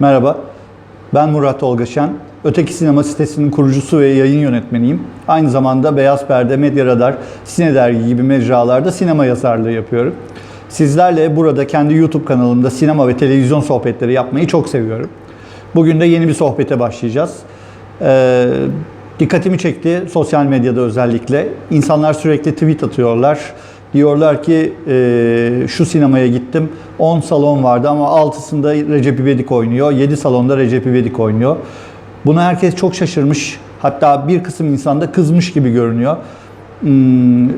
Merhaba, ben Murat Olgaşen. Öteki Sinema sitesinin kurucusu ve yayın yönetmeniyim. Aynı zamanda Beyaz Perde, Medya Radar, Sine Dergi gibi mecralarda sinema yazarlığı yapıyorum. Sizlerle burada kendi YouTube kanalımda sinema ve televizyon sohbetleri yapmayı çok seviyorum. Bugün de yeni bir sohbete başlayacağız. Ee, dikkatimi çekti sosyal medyada özellikle. İnsanlar sürekli tweet atıyorlar. Diyorlar ki e, şu sinemaya gittim 10 salon vardı ama 6'sında Recep İvedik oynuyor. 7 salonda Recep İvedik oynuyor. Buna herkes çok şaşırmış. Hatta bir kısım insan da kızmış gibi görünüyor. Hmm,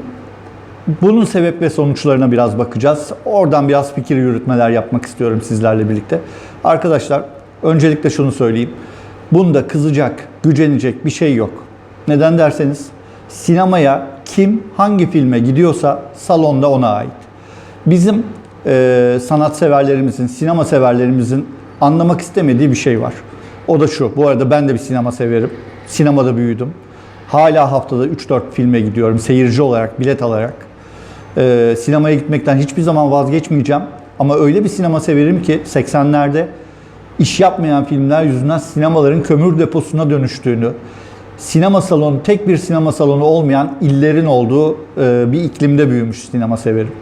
bunun sebep ve sonuçlarına biraz bakacağız. Oradan biraz fikir yürütmeler yapmak istiyorum sizlerle birlikte. Arkadaşlar öncelikle şunu söyleyeyim. Bunda kızacak, gücenecek bir şey yok. Neden derseniz sinemaya kim hangi filme gidiyorsa salonda ona ait. Bizim e, sanatseverlerimizin, sinema severlerimizin anlamak istemediği bir şey var. O da şu. Bu arada ben de bir sinema severim. Sinemada büyüdüm. Hala haftada 3-4 filme gidiyorum seyirci olarak, bilet alarak. Ee, sinemaya gitmekten hiçbir zaman vazgeçmeyeceğim. Ama öyle bir sinema severim ki 80'lerde iş yapmayan filmler yüzünden sinemaların kömür deposuna dönüştüğünü, sinema salonu, tek bir sinema salonu olmayan illerin olduğu e, bir iklimde büyümüş sinema severim.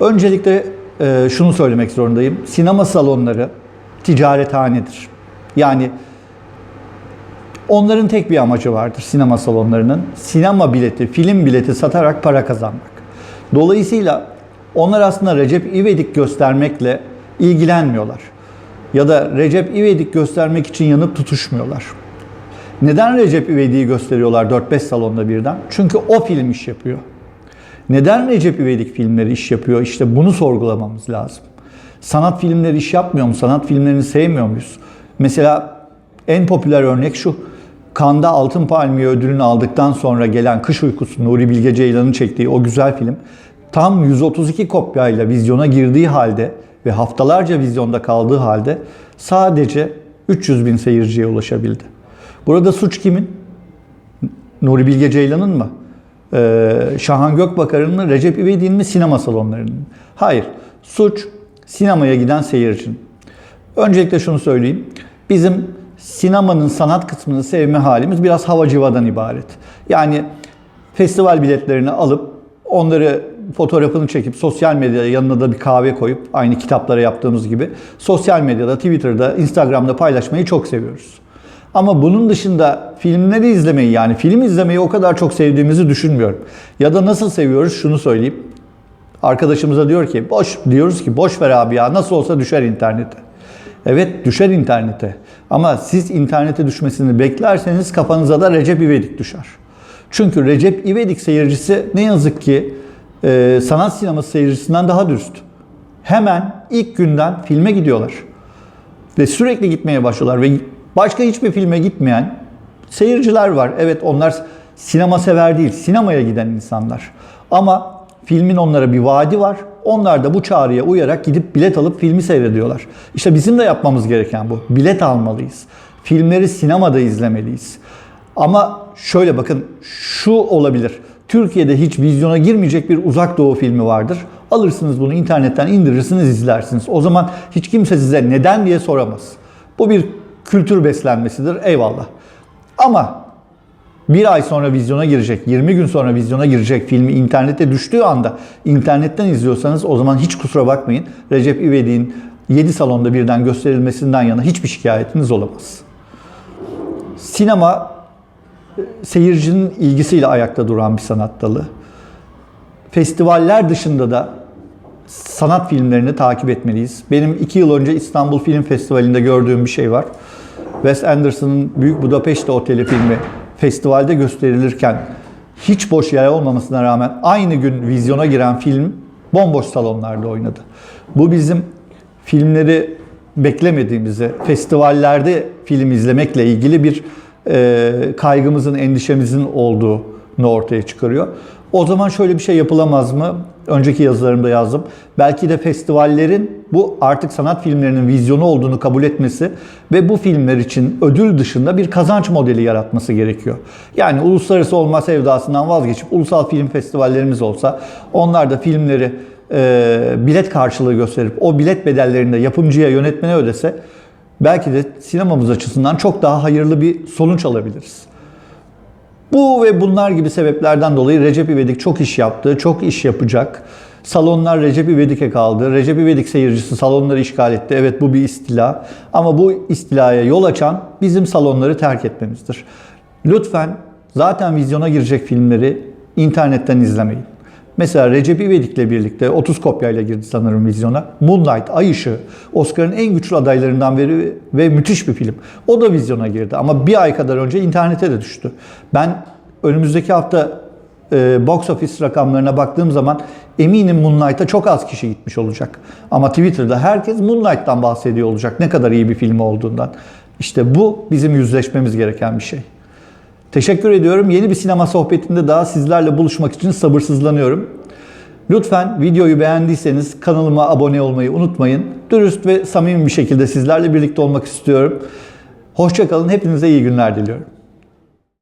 Öncelikle e, şunu söylemek zorundayım. Sinema salonları ticarethanedir. Yani onların tek bir amacı vardır sinema salonlarının. Sinema bileti, film bileti satarak para kazanmak. Dolayısıyla onlar aslında Recep İvedik göstermekle ilgilenmiyorlar. Ya da Recep İvedik göstermek için yanıp tutuşmuyorlar. Neden Recep İvedik'i gösteriyorlar 4-5 salonda birden? Çünkü o film iş yapıyor. Neden Recep İvedik filmleri iş yapıyor? İşte bunu sorgulamamız lazım. Sanat filmleri iş yapmıyor mu? Sanat filmlerini sevmiyor muyuz? Mesela en popüler örnek şu. Kanda Altın Palmiye ödülünü aldıktan sonra gelen Kış Uykusu Nuri Bilge Ceylan'ın çektiği o güzel film tam 132 kopyayla vizyona girdiği halde ve haftalarca vizyonda kaldığı halde sadece 300 bin seyirciye ulaşabildi. Burada suç kimin? Nuri Bilge Ceylan'ın mı? Ee, Şahan Gökbakar'ın mı? Recep İvedik'in mi? Sinema salonlarının mı? Hayır. Suç sinemaya giden seyircinin. Öncelikle şunu söyleyeyim. Bizim sinemanın sanat kısmını sevme halimiz biraz havacıvadan ibaret. Yani festival biletlerini alıp onları fotoğrafını çekip sosyal medyada yanına da bir kahve koyup aynı kitaplara yaptığımız gibi sosyal medyada, Twitter'da, Instagram'da paylaşmayı çok seviyoruz. Ama bunun dışında filmleri izlemeyi yani film izlemeyi o kadar çok sevdiğimizi düşünmüyorum. Ya da nasıl seviyoruz şunu söyleyeyim. Arkadaşımıza diyor ki boş diyoruz ki boş ver abi ya nasıl olsa düşer internete. Evet düşer internete. Ama siz internete düşmesini beklerseniz kafanıza da Recep İvedik düşer. Çünkü Recep İvedik seyircisi ne yazık ki e, sanat sineması seyircisinden daha dürüst. Hemen ilk günden filme gidiyorlar. Ve sürekli gitmeye başlıyorlar ve başka hiçbir filme gitmeyen seyirciler var. Evet onlar sinema sever değil, sinemaya giden insanlar. Ama filmin onlara bir vaadi var. Onlar da bu çağrıya uyarak gidip bilet alıp filmi seyrediyorlar. İşte bizim de yapmamız gereken bu. Bilet almalıyız. Filmleri sinemada izlemeliyiz. Ama şöyle bakın şu olabilir. Türkiye'de hiç vizyona girmeyecek bir uzak doğu filmi vardır. Alırsınız bunu internetten indirirsiniz izlersiniz. O zaman hiç kimse size neden diye soramaz. Bu bir kültür beslenmesidir eyvallah. Ama bir ay sonra vizyona girecek, 20 gün sonra vizyona girecek filmi internete düştüğü anda internetten izliyorsanız o zaman hiç kusura bakmayın. Recep İvedik'in 7 salonda birden gösterilmesinden yana hiçbir şikayetiniz olamaz. Sinema seyircinin ilgisiyle ayakta duran bir sanat dalı. Festivaller dışında da sanat filmlerini takip etmeliyiz. Benim iki yıl önce İstanbul Film Festivali'nde gördüğüm bir şey var. Wes Anderson'ın Büyük Budapeşte Oteli filmi festivalde gösterilirken hiç boş yer olmamasına rağmen aynı gün vizyona giren film bomboş salonlarda oynadı. Bu bizim filmleri beklemediğimizi, festivallerde film izlemekle ilgili bir e, kaygımızın, endişemizin olduğunu ortaya çıkarıyor. O zaman şöyle bir şey yapılamaz mı? Önceki yazılarımda yazdım. Belki de festivallerin bu artık sanat filmlerinin vizyonu olduğunu kabul etmesi ve bu filmler için ödül dışında bir kazanç modeli yaratması gerekiyor. Yani uluslararası olma sevdasından vazgeçip ulusal film festivallerimiz olsa onlar da filmleri e, bilet karşılığı gösterip o bilet bedellerini de yapımcıya, yönetmene ödese belki de sinemamız açısından çok daha hayırlı bir sonuç alabiliriz. Bu ve bunlar gibi sebeplerden dolayı Recep İvedik çok iş yaptı, çok iş yapacak. Salonlar Recep İvedik'e kaldı. Recep İvedik seyircisi salonları işgal etti. Evet bu bir istila. Ama bu istilaya yol açan bizim salonları terk etmemizdir. Lütfen zaten vizyona girecek filmleri internetten izlemeyin. Mesela Recep İvedik'le birlikte 30 kopyayla girdi sanırım vizyona. Moonlight, Ay Işığı, Oscar'ın en güçlü adaylarından biri ve müthiş bir film. O da vizyona girdi ama bir ay kadar önce internete de düştü. Ben önümüzdeki hafta e, box office rakamlarına baktığım zaman eminim Moonlight'a çok az kişi gitmiş olacak. Ama Twitter'da herkes Moonlight'tan bahsediyor olacak ne kadar iyi bir film olduğundan. İşte bu bizim yüzleşmemiz gereken bir şey. Teşekkür ediyorum. Yeni bir sinema sohbetinde daha sizlerle buluşmak için sabırsızlanıyorum. Lütfen videoyu beğendiyseniz kanalıma abone olmayı unutmayın. Dürüst ve samimi bir şekilde sizlerle birlikte olmak istiyorum. Hoşçakalın. Hepinize iyi günler diliyorum.